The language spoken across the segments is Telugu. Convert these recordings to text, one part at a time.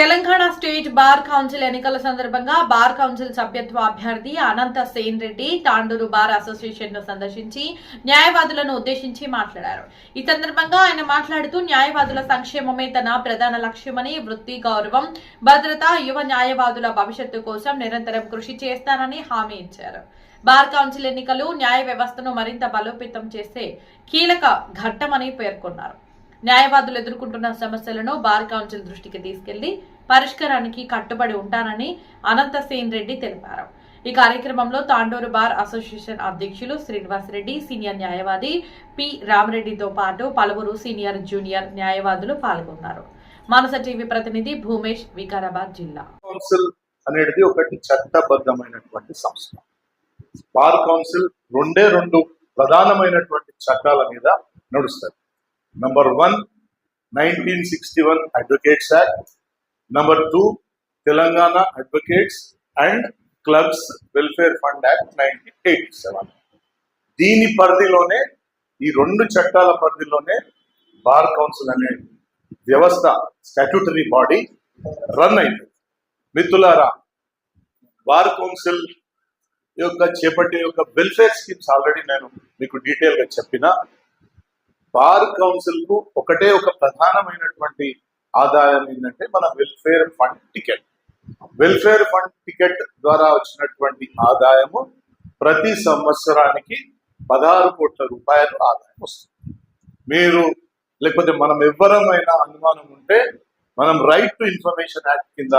తెలంగాణ స్టేట్ బార్ కౌన్సిల్ ఎన్నికల సందర్భంగా బార్ కౌన్సిల్ సభ్యత్వ అభ్యర్థి అనంత సేన్ రెడ్డి తాండూరు బార్ అసోసియేషన్ను సందర్శించి న్యాయవాదులను ఉద్దేశించి మాట్లాడారు. ఈ సందర్భంగా ఆయన మాట్లాడుతూ న్యాయవాదుల సంక్షేమమే తన ప్రధాన లక్ష్యమని వృత్తి గౌరవం భద్రత యువ న్యాయవాదుల భవిష్యత్తు కోసం నిరంతరం కృషి చేస్తానని హామీ ఇచ్చారు. బార్ కౌన్సిల్ ఎన్నికలు న్యాయ వ్యవస్థను మరింత బలోపేతం చేసే కీలక ఘట్టమని పేర్కొన్నారు. న్యాయవాదులు ఎదుర్కొంటున్న సమస్యలను బార్ కౌన్సిల్ దృష్టికి తీసుకెళ్ళి పరిష్కారానికి కట్టుబడి ఉంటానని అనంతసేన్ రెడ్డి తెలిపారు. ఈ కార్యక్రమంలో తాండూరు బార్ అసోసియేషన్ అధ్యక్షులు శ్రీనివాస్ రెడ్డి సీనియర్ న్యాయవాది పి రామరెడ్డితో పాటు పలువురు సీనియర్ జూనియర్ న్యాయవాదులు పాల్గొన్నారు. మానస టీవీ ప్రతినిధి భూమేష్ వికారాబాద్ జిల్లా. కౌన్సిల్ అనేది ఒకటి చట్టబద్ధమైనటువంటి సంస్థ. బార్ కౌన్సిల్ రెండే రెండు ప్రధానమైనటువంటి చట్టాల మీద నడుస్తుంది. Number one nineteen sixty one advocates act number two Telangana advocates and clubs welfare fund act nineteen eighty seven దీని పరిధిలోనే ఈ రెండు చట్టాల పరిధిలోనే బార్ కౌన్సిల్ అనే వ్యవస్థ స్టాట్యూటరీ బాడీ రన్ అయింది. మిత్రులారా బార్ కౌన్సిల్ యొక్క చేపట్టే యొక్క వెల్ఫేర్ స్కీమ్స్ ఆల్రెడీ నేను మీకు డీటెయిల్గా చెప్పిన. బార్ కౌన్సిల్కు ఒకటే ఒక ప్రధానమైనటువంటి ఆదాయం ఏంటంటే మన welfare fund ticket. Welfare fund ticket ద్వారా వచ్చినటువంటి ఆదాయము ప్రతి సంవత్సరానికి పదహారు కోట్ల రూపాయలు ఆదాయం వస్తుంది. మీరు లేకపోతే మనం ఎవ్వరమైనా అనుమానం ఉంటే మనం రైట్ టు ఇన్ఫర్మేషన్ యాక్ట్ కింద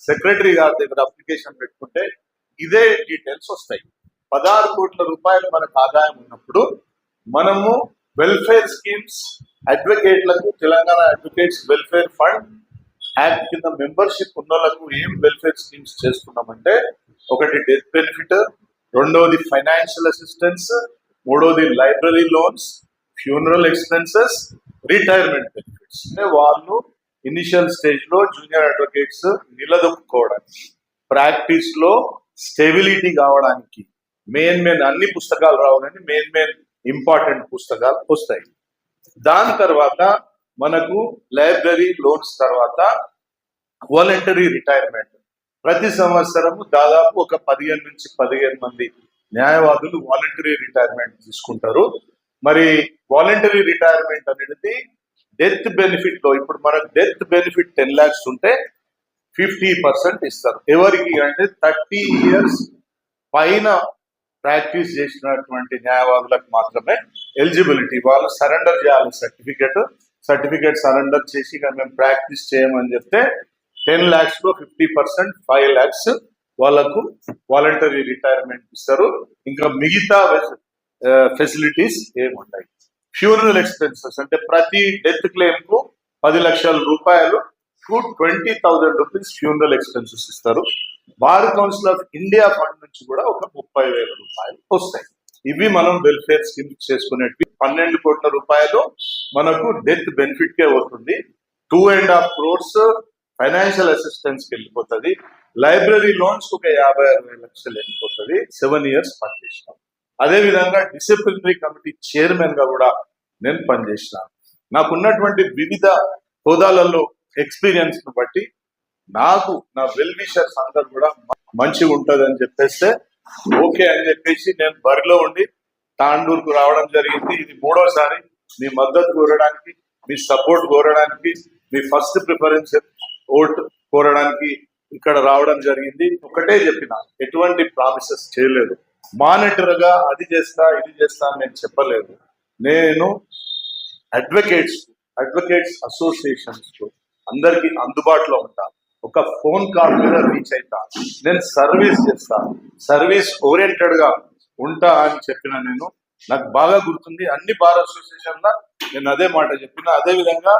సెక్రటరీ గారి దగ్గర అప్లికేషన్ పెట్టుకుంటే ఇదే డీటెయిల్స్ వస్తాయి. పదహారు కోట్ల రూపాయలు మనకు ఆదాయం ఉన్నప్పుడు మనము welfare schemes అడ్వకేట్లకు Telangana advocates welfare fund act కింద మెంబర్షిప్ ఉన్న వాళ్ళకు ఏం వెల్ఫేర్ స్కీమ్స్ చేస్తున్నామంటే ఒకటి డెత్ బెనిఫిట్ రెండవది ఫైనాన్షియల్ అసిస్టెన్స్ మూడవది library loans funeral expenses retirement benefits. అంటే వాళ్ళు ఇనిషియల్ స్టేజ్లో జూనియర్ అడ్వకేట్స్ నిలదొక్కుకోవడానికి ప్రాక్టీస్లో స్టెబిలిటీ కావడానికి మెయిన్ మెయిన్ అన్ని పుస్తకాలు రావాలని మెయిన్ మెయిన్ ఇంపార్టెంట్ పుస్తకాలు వస్తాయి. దాని తర్వాత మనకు లైబ్రరీ లోన్స్ తర్వాత వాలంటరీ రిటైర్మెంట్. ప్రతి సంవత్సరము దాదాపు ఒక పదిహేను నుంచి పదిహేను మంది న్యాయవాదులు వాలంటరీ రిటైర్మెంట్ తీసుకుంటారు. మరి వాలంటరీ రిటైర్మెంట్ అనేది డెత్ బెనిఫిట్లో ఇప్పుడు మనకు డెత్ బెనిఫిట్ టెన్ లాక్స్ ఉంటే ఫిఫ్టీ పర్సెంట్ ఇస్తారు. ఎవరికి అంటే థర్టీ ఇయర్స్ పైన ప్రాక్టీస్ చేసినటువంటి న్యాయవాదులకు మాత్రమే ఎలిజిబిలిటీ. వాళ్ళు సరెండర్ చేయాలి సర్టిఫికెట్. సర్టిఫికేట్ సరెండర్ చేసి ఇక మేము ప్రాక్టీస్ చేయమని చెప్తే టెన్ ల్యాక్స్లో ఫిఫ్టీ పర్సెంట్ ఫైవ్ ల్యాక్స్ వాళ్ళకు వాలంటరీ రిటైర్మెంట్ ఇస్తారు. ఇంకా మిగతా ఫెసిలిటీస్ ఏముంటాయి? ఫ్యూనరల్ ఎక్స్పెన్సెస్ అంటే ప్రతి డెత్ క్లెయిమ్కు పది లక్షల రూపాయలు to twenty thousand rupees funeral expenses ఇస్తారు. Bar council of India fund నుంచి కూడా ఒక ముప్పై వేల రూపాయలు వస్తాయి. ఇవి మనం వెల్ఫేర్ స్కీమ్ చేసుకునేటివి. పన్నెండు కోట్ల రూపాయలు మనకు డెత్ బెనిఫిట్ కే వస్తుంది. Two and half crores financial అసిస్టెన్స్కి వెళ్ళిపోతుంది. లైబ్రరీ లోన్స్ ఒక యాభై అరవై లక్షలు వెళ్ళిపోతుంది. సెవెన్ ఇయర్స్ పనిచేసినాం. అదే విధంగా డిసిప్లినరీ కమిటీ చైర్మన్గా కూడా నేను పనిచేసినాను నాకున్నటువంటి వివిధ హోదాలలో ఎక్స్పీరియన్స్ను బట్టి నాకు నా వెల్ విషర్స్ అందరు కూడా మంచిగా ఉంటది అని చెప్పేస్తే ఓకే అని చెప్పేసి నేను బరిలో ఉండి తాండూరుకు రావడం జరిగింది. ఇది మూడోసారి మీ మద్దతు కోరడానికి మీ సపోర్ట్ కోరడానికి మీ ఫస్ట్ ప్రిఫరెన్స్ ఓట్ కోరడానికి ఇక్కడ రావడం జరిగింది. ఒకటే చెప్పిన ఎటువంటి ప్రామిసెస్ చేయలేదు. మానిటర్గా అది చేస్తా ఇది చేస్తా అని నేను చెప్పలేదు. నేను అడ్వకేట్స్ అడ్వకేట్స్ అసోసియేషన్స్ అందరికీ అందుబాటులో ఉంటాను. ఒక ఫోన్ కాల్ మీద రీచ్ అవుతా నేను సర్వీస్ చేస్తా. సర్వీస్ ఓరియంటెడ్గా ఉంటా అని చెప్పిన నేను. నాకు బాగా గుర్తుంది. అన్ని బార్ అసోసియేషన్ లా నేను అదే మాట చెప్పిన. అదే విధంగా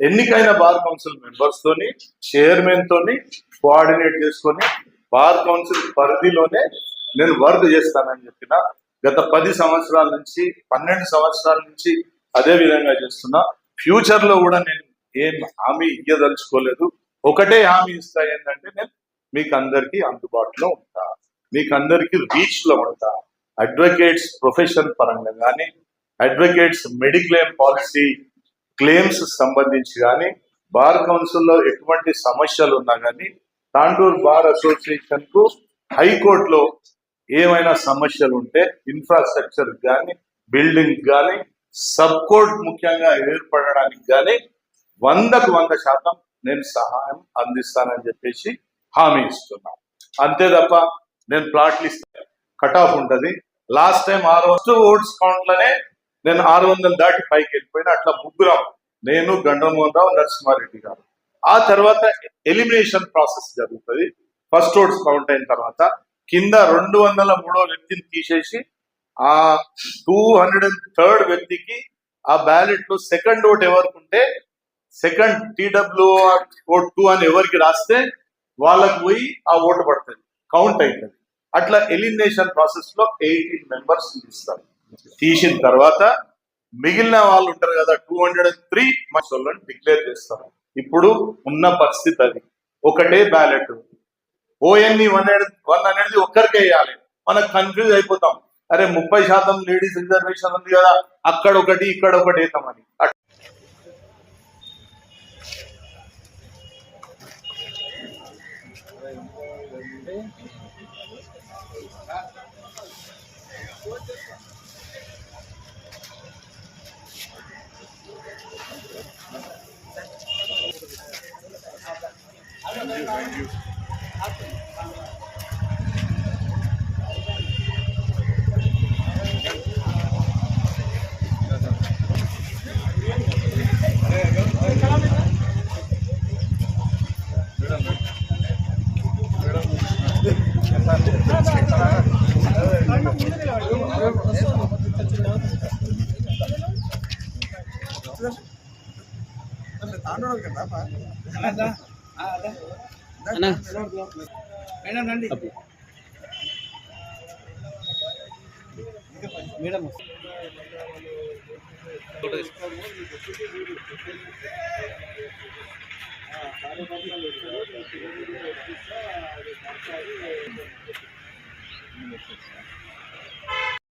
ఎన్నికైన బార్ కౌన్సిల్ మెంబర్స్ తోని చైర్మన్ తోని కోఆర్డినేట్ చేసుకొని బార్ కౌన్సిల్ పరిధిలోనే నేను వర్క్ చేస్తానని చెప్పిన. గత పది సంవత్సరాల నుంచి పన్నెండు సంవత్సరాల నుంచి అదే విధంగా చేస్తున్నా. ఫ్యూచర్లో కూడా నేను ఏం హామీ ఇయ్యదలుచుకోలేదు. ఒకటే హామీ ఇస్తా ఏంటంటే నేను మీకు అందరికీ అందుబాటులో ఉంటా. మీకు అందరికీ రీచ్లో ఉంటా. అడ్వకేట్స్ ప్రొఫెషన్ పరంగా కానీ అడ్వకేట్స్ మెడిక్లెయిమ్ పాలసీ క్లెయిమ్స్ సంబంధించి కానీ బార్ కౌన్సిల్లో ఎటువంటి సమస్యలు ఉన్నా కానీ తాండూర్ బార్ అసోసియేషన్కు హైకోర్టులో ఏమైనా సమస్యలు ఉంటే ఇన్ఫ్రాస్ట్రక్చర్ కానీ బిల్డింగ్ కానీ సబ్ కోర్ట్ ముఖ్యంగా ఏర్పడడానికి కానీ వందకు వంద శాతం నేను సహాయం అందిస్తానని చెప్పేసి హామీ ఇస్తున్నా. అంతే తప్ప నేను ప్లాట్లు ఇస్తాను కట్ ఆఫ్ ఉంటుంది. లాస్ట్ టైం ఆరు వందల ఓట్స్ కౌంట్లోనే నేను ఆరు వందలు దాటి పైకి వెళ్ళిపోయినా అట్లా ముగ్గురం నేను గండ్రమోహన్ రావు నరసింహారెడ్డి గారు. ఆ తర్వాత ఎలిమినేషన్ ప్రాసెస్ జరుగుతుంది. ఫస్ట్ ఓట్స్ కౌంట్ అయిన తర్వాత కింద రెండు వందల మూడో వ్యక్తిని తీసేసి ఆ టూ హండ్రెడ్ అండ్ థర్డ్ వ్యక్తికి ఆ బ్యాలెట్లో సెకండ్ ఓట్ ఎవరికి ఉంటే సెకండ్ టీడబ్ల్యూఆర్ ఓట్ టూ అని ఎవరికి రాస్తే వాళ్ళకు పోయి ఆ ఓటు పడుతుంది. కౌంట్ అవుతుంది అట్లా ఎలిమినేషన్ ప్రాసెస్లో ఎయిటీన్ మెంబర్స్ తీస్తారు తీసిన తర్వాత మిగిలిన వాళ్ళు ఉంటారు కదా టూ హండ్రెడ్ అండ్ త్రీ వాళ్ళని డిక్లేర్ చేస్తారు. ఇప్పుడు ఉన్న పరిస్థితి అది. ఒకటే ballot O N E one hundred one అనేది ఒక్కరికే వేయాలి. మనకు కన్ఫ్యూజ్ అయిపోతాం. అరే ముప్పై శాతం లేడీస్ రిజర్వేషన్ ఉంది కదా అక్కడ ఒకటి ఇక్కడ ఒకటి Gracias. వేద్దామని అట్- మేడం రండి మేడం